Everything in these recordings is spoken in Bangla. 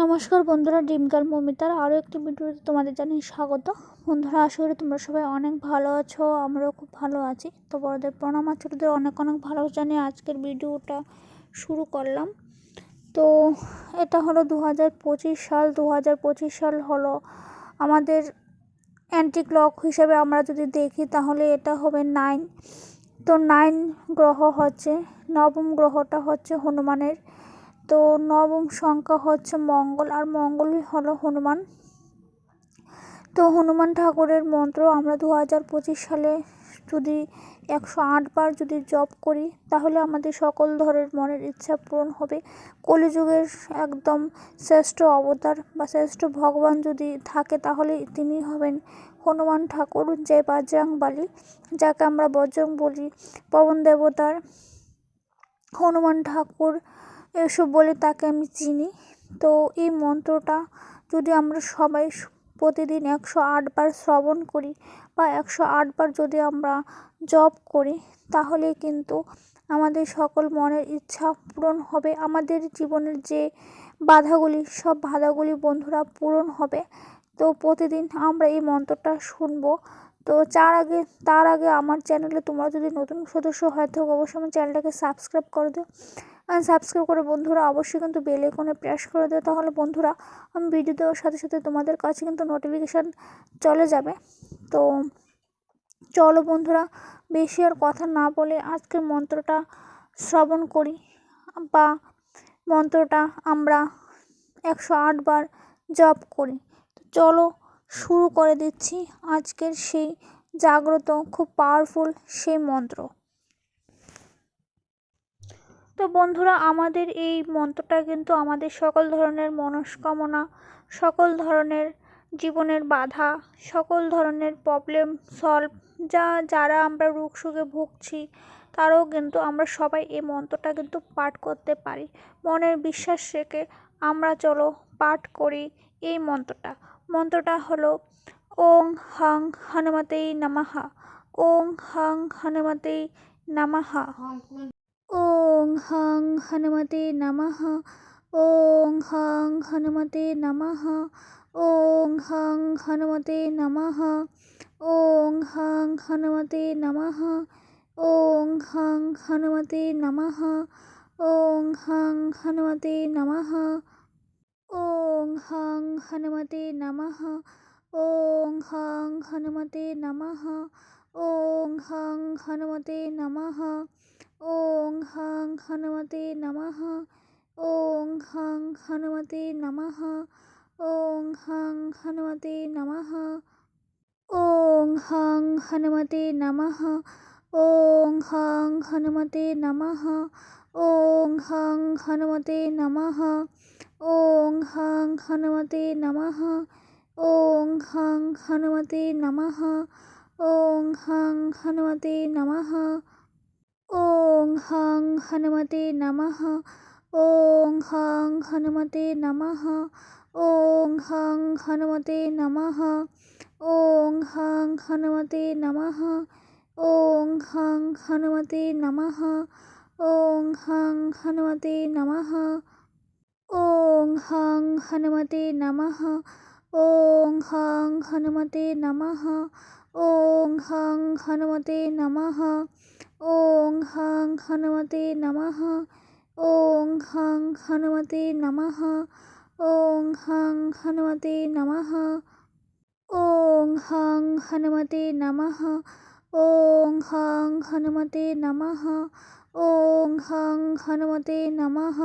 নমস্কার বন্ধুরা, ডিমকার মমিতার আরও একটি ভিডিওতে তোমাদের জানাই স্বাগত। বন্ধুরা, আশা করি তোমরা সবাই অনেক ভালো আছো, আমরাও খুব ভালো আছি। তো বড়দের প্রণাম, আর ছোটোদের অনেক অনেক ভালো জানিয়ে আজকের ভিডিওটা শুরু করলাম। তো এটা হলো দু হাজার পঁচিশ সাল। দু হাজার পঁচিশ সাল হলো আমাদের অ্যান্টি ক্লক হিসেবে আমরা যদি দেখি, তাহলে এটা হবে নাইন। তো নাইন গ্রহ হচ্ছে, নবম গ্রহটা হচ্ছে হনুমানের। তো নবম সংখ্যা হচ্ছে মঙ্গল, আর মঙ্গলই হলো হনুমান। তো হনুমান ঠাকুরের মন্ত্র আমরা দু হাজার পঁচিশ সালে যদি একশো আটবার যদি জপ করি, তাহলে আমাদের সকল ধরনের মনের ইচ্ছা পূরণ হবে। কলিযুগের একদম শ্রেষ্ঠ অবতার বা শ্রেষ্ঠ ভগবান যদি থাকে, তাহলে তিনি হবেন হনুমান ঠাকুর যে বাজরাং বালি, যাকে আমরা বজরং বলি, পবন দেবতার। হনুমান ঠাকুর এসব বলে তাকে আমি চিনি। তো এই মন্ত্রটা যদি আমরা সবাই প্রতিদিন একশো আটবার শ্রবণ করি বা একশো আটবার যদি আমরা জপ করি, তাহলে কিন্তু আমাদের সকল মনের ইচ্ছা পূরণ হবে। আমাদের জীবনের যে বাধাগুলি, সব বাধাগুলি বন্ধুরা পূরণ হবে। তো প্রতিদিন আমরা এই মন্ত্রটা শুনব। তো চার আগে, তার আগে আমার চ্যানেলে তোমরা যদি নতুন সদস্য হয় থাকো, অবশ্যই আমার চ্যানেলটাকে সাবস্ক্রাইব করে দিও। সাবস্ক্রাইব করে বন্ধুরা অবশ্যই কিন্তু বেল আইকনে প্রেস করে দেয় তাহলে বন্ধুরা, আমি ভিডিও দেওয়ার সাথে সাথে তোমাদের কাছে কিন্তু নোটিফিকেশান চলে যাবে। তো চলো বন্ধুরা, বেশি আর কথা না বলে আজকের মন্ত্রটা শ্রবণ করি। বা মন্ত্রটা আমরা একশো আটবার জপ করি। তো চলো শুরু করে দিচ্ছি আজকের সেই জাগ্রত, খুব পাওয়ারফুল সেই মন্ত্র। তো বন্ধুরা, আমাদের এই মন্ত্রটা কিন্তু আমাদের সকল ধরনের মনস্কামনা, সকল ধরনের জীবনের বাধা, সকল ধরনের প্রবলেম সলভ যা, যারা আমরা রোগ সুখে ভুগছি, তারাও কিন্তু আমরা সবাই এই মন্ত্রটা কিন্তু পাঠ করতে পারি। মনের বিশ্বাস রেখে আমরা চলো পাঠ করি এই মন্ত্রটা। মন্ত্রটা হলো, ওং হাং হনুমতেই নামাহা ওং হাং হনুমতেই নামাহা ওং হাং হনুমতে নমঃ। ওং হাং হনুমতে নমঃ। ওং হাং হনুমতে নমঃ। ওং হাং হনুমতে নমঃ। ওং হাং হনুমতে নমঃ। ওং হাং হনুমতে নমঃ। ওং হাং হনুমতে নমঃ। ওং হাং হনুমতে নমঃ। ওং হাং হনুমতে নমঃ। ওং হাং হনুমতে নমঃ, ওং হাং হনুমতে নমঃ, ওং হাং হনুমতে নমঃ, ওং হাং হনুমতে নমঃ, ওং হাং হনুমতে নমঃ, ওং হাং হনুমতে নমঃ, ওং হাং হনুমতে নমঃ, ওং হাং হনুমতে নমঃ, ওং হাং হনুমতে নমঃ ওং হাং হনুমতে নমঃ, ওং হাং হনুমতে নমঃ, ওং হাং হনুমতে নমঃ, ওং হাং হনুমতে নমঃ, ওং হাং হনুমতে নমঃ, ওং হাং হনুমতে নমঃ, ওং হাং হনুমতে নমঃ, ওং হাং হনুমতে নমঃ, ওং হাং হনুমতে নমঃ ওং হাং হনুমতে নমঃ, ওং হাং হনুমতে নমঃ, ওং হাং হনুমতে নমঃ, ওং হাং হনুমতে নমঃ, ওং হাং হনুমতে নমঃ, ওং হাং হনুমতে নমঃ,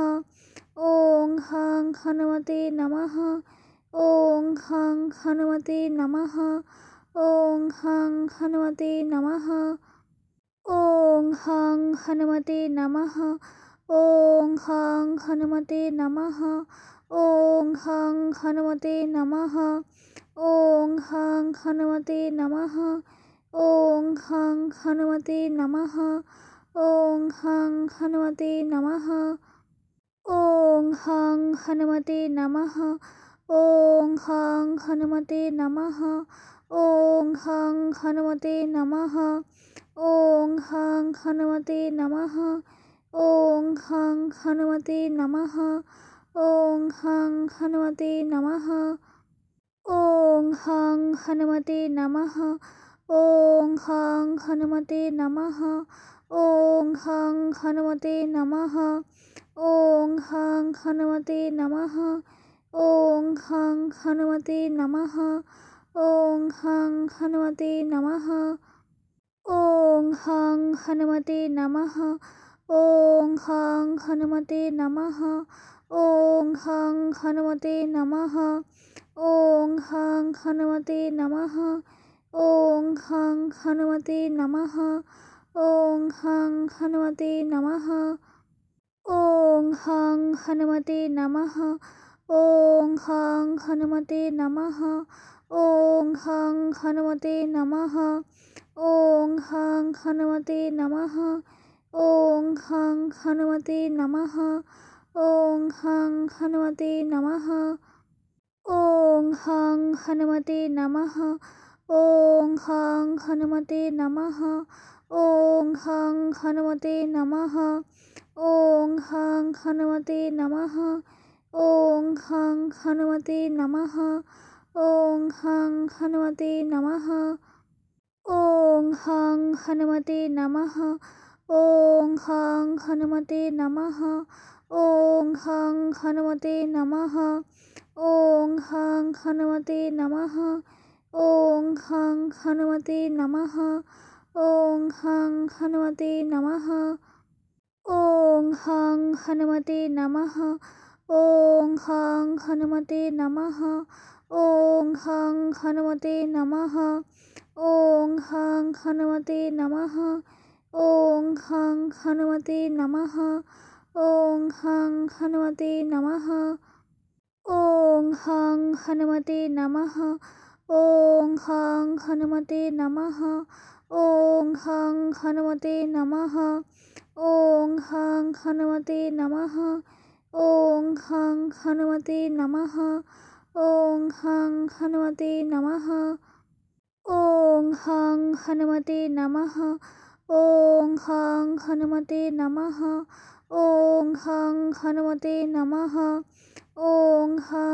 ওং হাং হনুমতে নমঃ, ওং হাং হনুমতে নমঃ, ওং হাং হনুমতে নমঃ ওং হাং হনুমতে নমঃ। ওং হাং হনুমতে নমঃ। ওং হাং হনুমতে নমঃ। ওং হাং হনুমতে নমঃ। ওং হাং হনুমতে নমঃ। ওং হাং হনুমতে নমঃ। ওং হাং হনুমতে নমঃ। ওং হাং হনুমতে নমঃ। ওং হাং হনুমতে নমঃ। ওং হাং হনুমতে নমঃ, ওং হাং হনুমতে নমঃ, ওং হাং হনুমতে নমঃ, ওং হাং হনুমতে নমঃ, ওং হাং হনুমতে নমঃ, ওং হাং হনুমতে নমঃ, ওং হাং হনুমতে নমঃ, ওং হাং হনুমতে নমঃ, ওং হাং হনুমতে নমঃ ওং হাং হনুমতে নমঃ, ওং হাং হনুমতে নমঃ, ওং হাং হনুমতে নমঃ, ওং হাং হনুমতে নমঃ, ওং হাং হনুমতে নমঃ, ওং হাং হনুমতে নমঃ, ওং হাং হনুমতে নমঃ, ওং হাং হনুমতে নমঃ, ওং হাং হনুমতে নমঃ ওং হাং হনুমতে নমঃ। ওং হাং হনুমতে নমঃ। ওং হাং হনুমতে নমঃ। ওং হাং হনুমতে নমঃ। ওং হাং হনুমতে নমঃ। ওং হাং হনুমতে নমঃ। ওং হাং হনুমতে নমঃ। ওং হাং হনুমতে নমঃ। ওং হাং হনুমতে নমঃ। ওং হাং হনুমতে নমঃ। ওং হাং হনুমতে নমঃ। ওং হাং হনুমতে নমঃ। ওং হাং হনুমতে নমঃ। ওং হাং হনুমতে নমঃ। ওং হাং হনুমতে নমঃ। ওং হাং হনুমতে নমঃ। ওং হাং হনুমতে নমঃ। ওং হাং হনুমতে নমঃ। ওং হাং হনুমতে নমঃ। ওং হাং হনুমতে নমঃ। ওং হাং হনুমতে নমঃ। ওং হাং হনুমতে নমঃ। ওং হাং হনুমতে নমঃ। ওং হাং হনুমতে নমঃ। ওং হাং হনুমতে নমঃ। ওং হাং হনুমতে নমঃ। ওং হাং হনুমতে নমঃ। ওং হং হনুমতে নমঃ ওং হং হনুমতে নমঃ ওং হং হনুমতে নমঃ ওং হাং